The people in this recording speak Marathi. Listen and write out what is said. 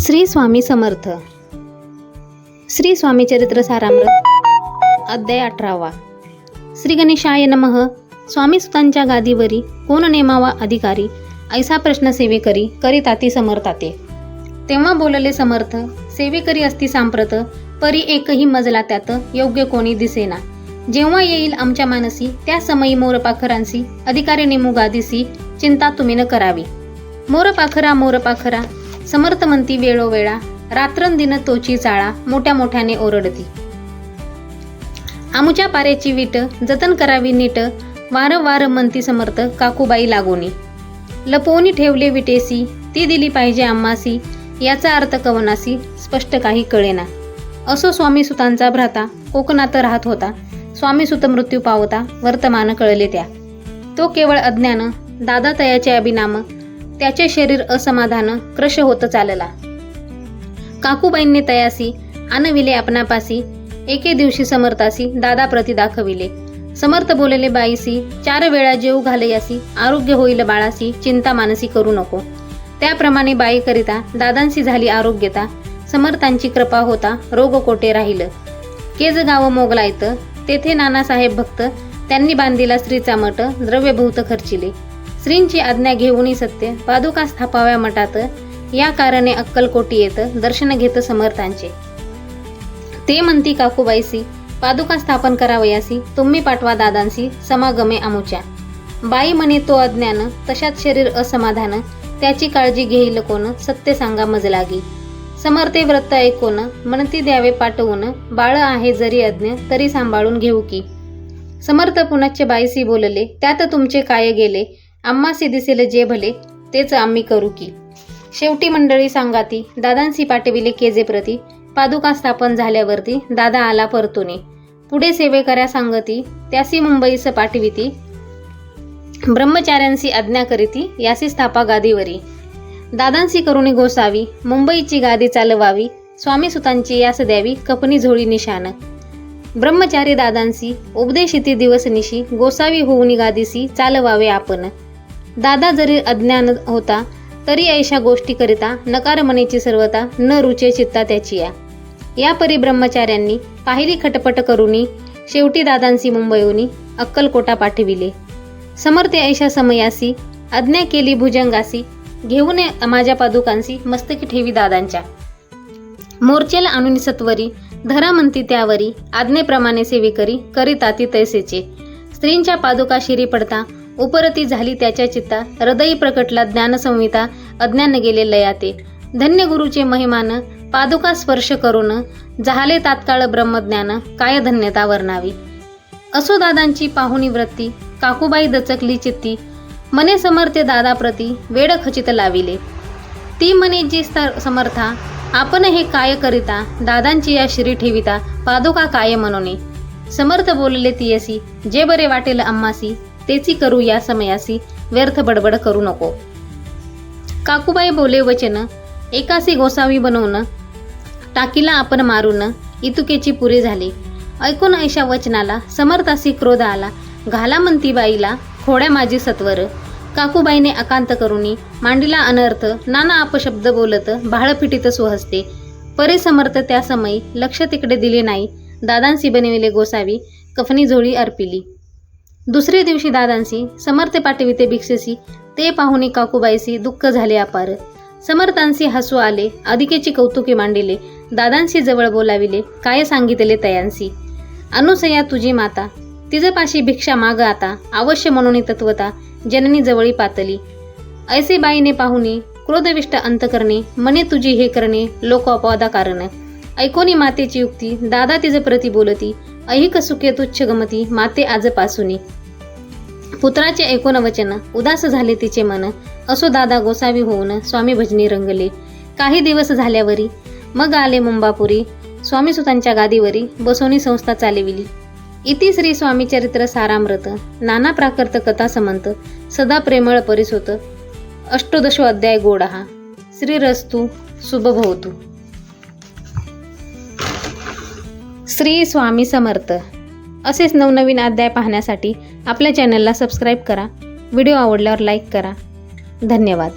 श्री स्वामी समर्थ. श्री स्वामी चरित्र सारामृत अध्याय अठरावा. श्री गणेशाय नमः. स्वामी सुतांच्या गादीवरी कोण नेमावा अधिकारी ऐसा प्रश्न सेवेकरी करीताती समर्थाते. तेव्हा बोलले समर्थ सेवेकरी असती सांप्रत परी एकही मजला त्यात योग्य कोणी दिसेना. जेव्हा येईल आमच्या मानसी त्या समयी मोरपाखरांसी अधिकारी नेमू गादीसी चिंता तुम्ही न करावी. मोरपाखरा मोरपाखरा समर्थ म्हणती वेळोवेळा. रात्रंदिन तोची चाळा मोठ्या मोठ्याने ओरडती. आमुच्या पारेची विट जतन करावी नीट वारंवार म्हणती समर्थ काकूबाई लागोनी. लपवून ठेवले विटेसी ती दिली पाहिजे आम्हासी याचा अर्थ कवनासी स्पष्ट काही कळेना. असो स्वामी सुतांचा भ्राता कोकणात राहत होता. स्वामी सुत मृत्यू पावता वर्तमान कळले त्या. तो केवळ अज्ञान दादा तयाचे अभिनाम त्याचे शरीर असमाधान क्रश होत चालला. काकूबाईंनी तयासी आणविले आपणापासी एके दिवशी समर्थासी दादा प्रती दाखविले. समर्थ बोलले बाईसी चार वेळा जेव घालयासी आरोग्य होईल बाळासी चिंता मानसी करू नको. त्याप्रमाणे बाई करिता दादांशी झाली आरोग्यता समर्थांची कृपा होता रोग कोटे राहिलं? केज गाव मोगलायत तेथे नानासाहेब भक्त त्यांनी बांधिला स्त्रीचा मठ द्रव्यभूत खर्चिले. श्रींची आज्ञा घेऊनही सत्य. पादुका स्थापाव्या मठात या कारणे अक्कलकोटी येत दर्शन घेत समर्थांचे. ते म्हणती काकूबाईसी पादुका स्थापन करावयासी तुम्ही पाठवा दादांसी समागमे आमुच्या. बाई म्हणे तो अज्ञान तशात शरीर असमाधान त्याची काळजी घेईल कोण सत्य सांगा मजलागी. समर्थे व्रत ऐकून म्हणती द्यावे पाठवून बाळ आहे जरी अज्ञ तरी सांभाळून घेऊ की. समर्थ पुनच्चे बाईसी बोलले त्यात तुमचे काय गेले? आम्हासी दिसेल जे भले तेच आम्ही करू की. शेवटी मंडळी सांगाती दादांसी पाठविले केजे प्रती पादुका स्थापन झाल्यावरती दादा आला परतुने. पुढे सेवेकऱ्या सांगती त्यासी मुंबईस पाठविती ब्रह्मचाऱ्यांशी आज्ञा करीती यासी स्थापा गादीवरी. दादांसी करुणी गोसावी मुंबईची गादी चालवावी स्वामी सुतांची यास द्यावी कपनी झोळी निशान ब्रह्मचारी दादांसी उपदेशिती दिवस निशी गोसावी होऊनी गादीसी चालवावे आपण. दादा जरी अज्ञान होता तरी ऐशा गोष्टीकरिता नकार मनेची सर्वता न रुचे चित्ता त्याची या. या परिब्रह्मचार्यांनी पाहिली खटपट करुनी शेवटी दादांसी मुंबईहून अक्कलकोटा पाठविले. समर्थ ऐशा समयासी आज्ञा केली भुजंगासी घेऊन ये माझ्या पादुकांसी मस्तकी ठेवी दादांच्या. मोर्चेला आणून सत्वरी धरा म्हणती त्यावरी आज्ञेप्रमाणे सेवेकरी करीताती तैसेचे. स्त्रींच्या पादुका शिरी पडता उपरती झाली त्याच्या चित्ता हृदयी प्रकटला ज्ञानसंहिता अज्ञान गेले लयाते धन्य गुरुचे महिमान पादुका स्पर्श करून झाले तात्काळ ब्रह्मज्ञान काय धन्यता वर्णावी. असो दादांची पाहुणी वृत्ती काकूबाई दचकली चित्ती मने समर्थे दादाप्रती वेड खचित लाविले. ती मने जी स्तर- समर्था आपण हे काय करिता दादांची या श्री ठेविता पादुका काय मनोने समर्थ बोलले तियसी जे बरे वाटेल अम्मासी तेची करू या समयासी व्यर्थ बडबड करू नको. काकूबाई बोले वचन एकासी गोसावी बनवून टाकीला आपण मारून इतुकेची पुरे झाली. ऐकून ऐशा वचनाला समर्थासी क्रोध आला घाला म्हणती बाईला खोड्या माझी सत्वर. काकूबाईने अकांत करुणी मांडीला अनर्थ नाना अपशब्द बोलत भाळफिटीत सुहसते. परे समर्थ त्या समयी लक्ष तिकडे दिले नाही. दादांसी बनविले गोसावी कफनी झोळी अर्पिली. दुसरे दिवशी दादांसी समर्थ पाठविते भिक्षेसी ते पाहुणे काकूबाईसी दुःख झाले अपार. समर्थांसी हसू आले अधिकेची कौतुके मांडिले दादांशी जवळ बोलाविले काय सांगितले तयांसी अनुसया तुझी माता तिजपाशी भिक्षा माग आता अवश्य म्हणून तत्वता जननी जवळी पातली. ऐसे बाईने पाहुणे क्रोधविष्ट अंत करणे मने तुझी हे करणे लोक अपवादा कारण. ऐकोनी मातेची युक्ती दादा तिज प्रती बोलती अहिक सुखे तुच्छ गमती माते आजपासूनी. पुत्राचे ऐकून वचन उदास झाले तिचे मन. असो दादा गोसावी होऊन स्वामी भजनी रंगले. काही दिवस झाल्यावरी मग आले मुंबापुरी. स्वामी सुतांच्या गादीवरी बसोनी संस्था चालविली. इति श्री स्वामी चरित्र सारामृत. नाना प्राकृत कथा समंत. सदा प्रेमळ परिसोत. अष्टोदशो अध्याय गोडहा. श्रीरस्तु शुभभवतु. श्री स्वामी समर्थ. असेच नवनवीन अध्याय पाहण्यासाठी आपल्या चॅनलला सबस्क्राईब करा. व्हिडिओ आवडल्यावर लाईक करा. धन्यवाद.